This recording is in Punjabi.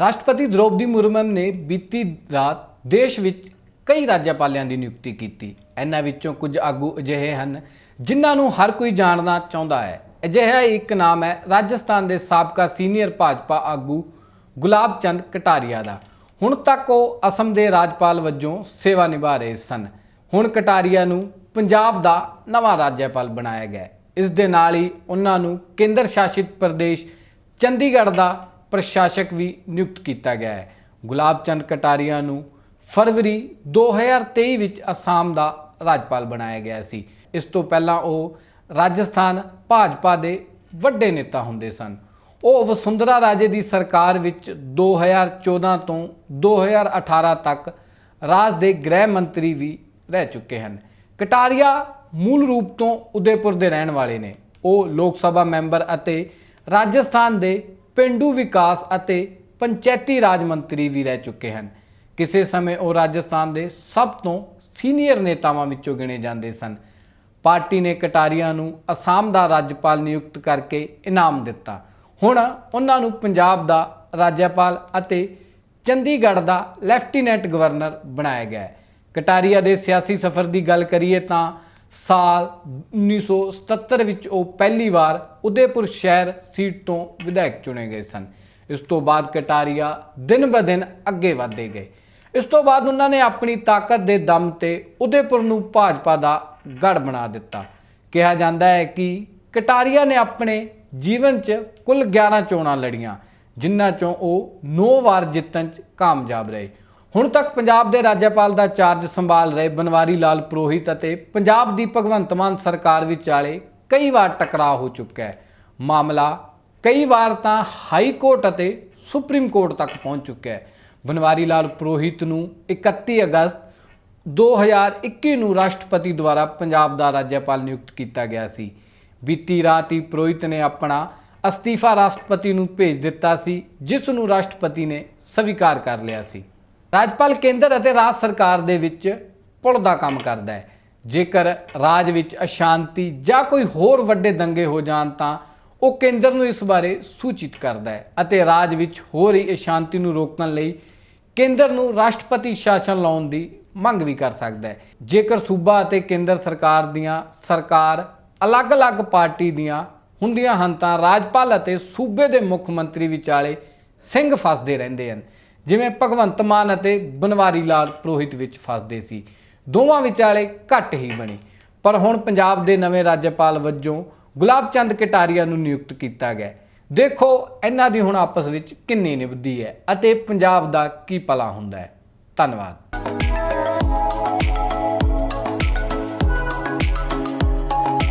ਰਾਸ਼ਟਰਪਤੀ ਦ੍ਰੋਪਦੀ ਮੁਰਮੂ ਨੇ ਬੀਤੀ ਰਾਤ ਦੇਸ਼ ਵਿੱਚ ਕਈ ਰਾਜਪਾਲਿਆਂ ਦੀ ਨਿਯੁਕਤੀ ਕੀਤੀ। ਇਹਨਾਂ ਵਿੱਚੋਂ ਕੁਝ ਆਗੂ ਅਜਿਹੇ ਹਨ ਜਿਨ੍ਹਾਂ ਨੂੰ ਹਰ ਕੋਈ ਜਾਣਨਾ ਚਾਹੁੰਦਾ ਹੈ। ਅਜਿਹਾ ਇੱਕ ਨਾਮ ਹੈ ਰਾਜਸਥਾਨ ਦੇ ਸਾਬਕਾ ਸੀਨੀਅਰ ਭਾਜਪਾ ਆਗੂ ਗੁਲਾਬ ਚੰਦ ਕਟਾਰੀਆ ਦਾ। ਹੁਣ ਤੱਕ ਉਹ ਅਸਮ ਦੇ ਰਾਜਪਾਲ ਵਜੋਂ ਸੇਵਾ ਨਿਭਾ ਰਹੇ ਸਨ। ਹੁਣ ਕਟਾਰੀਆ ਨੂੰ ਪੰਜਾਬ ਦਾ ਨਵਾਂ ਰਾਜਪਾਲ ਬਣਾਇਆ ਗਿਆ। ਇਸ ਦੇ ਨਾਲ ਹੀ ਉਹਨਾਂ ਨੂੰ ਕੇਂਦਰ ਸ਼ਾਸਿਤ ਪ੍ਰਦੇਸ਼ ਚੰਡੀਗੜ੍ਹ ਦਾ ਪ੍ਰਸ਼ਾਸਕ ਵੀ ਨਿਯੁਕਤ ਕੀਤਾ ਗਿਆ ਹੈ। ਗੁਲਾਬ ਚੰਦ ਕਟਾਰੀਆ ਨੂੰ ਫਰਵਰੀ 2023 ਵਿੱਚ ਅਸਾਮ ਦਾ ਰਾਜਪਾਲ ਬਣਾਇਆ ਗਿਆ ਸੀ। ਇਸ ਤੋਂ ਪਹਿਲਾਂ ਉਹ ਰਾਜਸਥਾਨ ਭਾਜਪਾ ਦੇ ਵੱਡੇ ਨੇਤਾ ਹੁੰਦੇ ਸਨ। ਉਹ ਵਸੁੰਧਰਾ ਰਾਜੇ ਦੀ ਸਰਕਾਰ ਵਿੱਚ 2014 ਤੋਂ 2018 ਤੱਕ ਰਾਜ ਦੇ ਗ੍ਰਹਿ ਮੰਤਰੀ ਵੀ ਰਹਿ ਚੁੱਕੇ ਹਨ। ਕਟਾਰੀਆ ਮੂਲ ਰੂਪ ਤੋਂ ਉਦੈਪੁਰ ਦੇ ਰਹਿਣ ਵਾਲੇ ਨੇ। ਉਹ ਲੋਕ ਸਭਾ ਮੈਂਬਰ ਅਤੇ ਰਾਜਸਥਾਨ ਦੇ ਪਿੰਡੂ ਵਿਕਾਸ ਅਤੇ ਪੰਚਾਇਤੀ ਰਾਜ ਮੰਤਰੀ ਵੀ ਰਹਿ ਚੁੱਕੇ ਹਨ। ਕਿਸੇ ਸਮੇਂ ਉਹ ਰਾਜਸਥਾਨ ਦੇ ਸਭ ਤੋਂ ਸੀਨੀਅਰ ਨੇਤਾਵਾਂ ਵਿੱਚੋਂ ਗਿਣੇ ਜਾਂਦੇ ਸਨ। ਪਾਰਟੀ ਨੇ ਕਟਾਰੀਆ ਨੂੰ ਅਸਾਮ ਦਾ ਰਾਜਪਾਲ ਨਿਯੁਕਤ ਕਰਕੇ ਇਨਾਮ ਦਿੱਤਾ। ਹੁਣ ਉਹਨਾਂ ਨੂੰ ਪੰਜਾਬ ਦਾ ਰਾਜਪਾਲ ਅਤੇ ਚੰਡੀਗੜ੍ਹ ਦਾ ਲੈਫਟੀਨੈਂਟ ਗਵਰਨਰ ਬਣਾਇਆ ਗਿਆ ਹੈ। ਕਟਾਰੀਆ ਦੇ ਸਿਆਸੀ ਸਫ਼ਰ ਦੀ ਗੱਲ ਕਰੀਏ ਤਾਂ ਸਾਲ 1977 ਵਿੱਚ ਉਹ ਪਹਿਲੀ ਵਾਰ ਉਦੈਪੁਰ ਸ਼ਹਿਰ ਸੀਟ ਤੋਂ ਵਿਧਾਇਕ ਚੁਣੇ ਗਏ ਸਨ। ਇਸ ਤੋਂ ਬਾਅਦ ਕਟਾਰੀਆ ਦਿਨ ਬ ਦਿਨ ਅੱਗੇ ਵਧਦੇ ਗਏ। ਇਸ ਤੋਂ ਬਾਅਦ ਉਹਨਾਂ ਨੇ ਆਪਣੀ ਤਾਕਤ ਦੇ ਦਮ ਤੇ ਉਦੈਪੁਰ ਨੂੰ ਭਾਜਪਾ ਦਾ ਗੜ ਬਣਾ ਦਿੱਤਾ। ਕਿਹਾ ਜਾਂਦਾ ਹੈ ਕਿ ਕਟਾਰੀਆ ਨੇ ਆਪਣੇ ਜੀਵਨ 'ਚ ਕੁੱਲ 11 ਚੋਣਾਂ ਲੜੀਆਂ, ਜਿਨ੍ਹਾਂ 'ਚੋਂ ਉਹ 9 ਵਾਰ ਜਿੱਤਣ 'ਚ ਕਾਮਯਾਬ ਰਹੇ। ਹੁਣ ਤੱਕ ਪੰਜਾਬ ਦੇ ਰਾਜਪਾਲ ਦਾ ਚਾਰਜ ਸੰਭਾਲ ਰਹੇ ਬਨਵਾਰੀ ਲਾਲ ਪੁਰੋਹਿਤ ਅਤੇ ਪੰਜਾਬ ਦੀ ਭਗਵੰਤ ਮਾਨ ਸਰਕਾਰ ਵਿਚਾਲੇ ਕਈ ਵਾਰ ਟਕਰਾਅ ਹੋ ਚੁੱਕਾ ਹੈ। ਮਾਮਲਾ ਕਈ ਵਾਰ ਤਾਂ ਹਾਈ ਕੋਰਟ ਅਤੇ ਸੁਪਰੀਮ ਕੋਰਟ ਤੱਕ ਪਹੁੰਚ ਚੁੱਕਾ ਹੈ। ਬਨਵਾਰੀ ਲਾਲ ਪੁਰੋਹਿਤ ਨੂੰ 31 ਅਗਸਤ 2021 ਨੂੰ ਰਾਸ਼ਟਰਪਤੀ ਦੁਆਰਾ ਪੰਜਾਬ ਦਾ ਰਾਜਪਾਲ ਨਿਯੁਕਤ ਕੀਤਾ ਗਿਆ ਸੀ। ਬੀਤੀ ਰਾਤ ਹੀ ਪੁਰੋਹਿਤ ਨੇ ਆਪਣਾ ਅਸਤੀਫਾ ਰਾਸ਼ਟਰਪਤੀ ਨੂੰ ਭੇਜ ਦਿੱਤਾ ਸੀ, ਜਿਸ ਨੂੰ ਰਾਸ਼ਟਰਪਤੀ ਨੇ ਸਵੀਕਾਰ ਕਰ ਲਿਆ ਸੀ। ਰਾਜਪਾਲ ਕੇਂਦਰ ਅਤੇ ਰਾਜ ਸਰਕਾਰ ਦੇ ਵਿੱਚ ਪੁਲ ਦਾ ਕੰਮ ਕਰਦਾ ਹੈ। ਜੇਕਰ ਰਾਜ ਵਿੱਚ ਅਸ਼ਾਂਤੀ ਜਾਂ ਕੋਈ ਹੋਰ ਵੱਡੇ ਦੰਗੇ ਹੋ ਜਾਣ ਤਾਂ ਉਹ ਕੇਂਦਰ ਨੂੰ ਇਸ ਬਾਰੇ ਸੂਚਿਤ ਕਰਦਾ ਹੈ ਅਤੇ ਰਾਜ ਵਿੱਚ ਹੋ ਰਹੀ ਅਸ਼ਾਂਤੀ ਨੂੰ ਰੋਕਣ ਲਈ ਕੇਂਦਰ ਨੂੰ ਰਾਸ਼ਟਰਪਤੀ ਸ਼ਾਸਨ ਲਾਉਣ ਦੀ ਮੰਗ ਵੀ ਕਰ ਸਕਦਾ ਹੈ। ਜੇਕਰ ਸੂਬਾ ਅਤੇ ਕੇਂਦਰ ਸਰਕਾਰ ਦੀਆਂ ਸਰਕਾਰ ਅਲੱਗ-ਅਲੱਗ ਪਾਰਟੀ ਦੀਆਂ ਹੁੰਦੀਆਂ ਹਨ ਤਾਂ ਰਾਜਪਾਲ ਅਤੇ ਸੂਬੇ ਦੇ ਮੁੱਖ ਮੰਤਰੀ ਵਿਚਾਲੇ ਸਿੰਘ ਫਸਦੇ ਰਹਿੰਦੇ ਹਨ। ਜਿਵੇਂ ਭਗਵੰਤ ਮਾਨ ਅਤੇ ਬਨਵਾਰੀ ਲਾਲ ਪੁਰੋਹਿਤ ਵਿੱਚ ਫਸਦੇ ਸੀ। ਦੋਵਾਂ ਵਿਚਾਲੇ ਘੱਟ ਹੀ ਬਣੀ। ਪਰ ਹੁਣ ਪੰਜਾਬ ਦੇ ਨਵੇਂ ਰਾਜਪਾਲ ਵਜੋਂ ਗੁਲਾਬ ਚੰਦ ਕਟਾਰੀਆ ਨੂੰ ਨਿਯੁਕਤ ਕੀਤਾ ਗਿਆ। ਦੇਖੋ, ਇਹਨਾਂ ਦੀ ਹੁਣ ਆਪਸ ਵਿੱਚ ਕਿੰਨੀ ਨਿਭਦੀ ਹੈ ਅਤੇ ਪੰਜਾਬ ਦਾ ਕੀ ਭਲਾ ਹੁੰਦਾ ਹੈ। ਧੰਨਵਾਦ।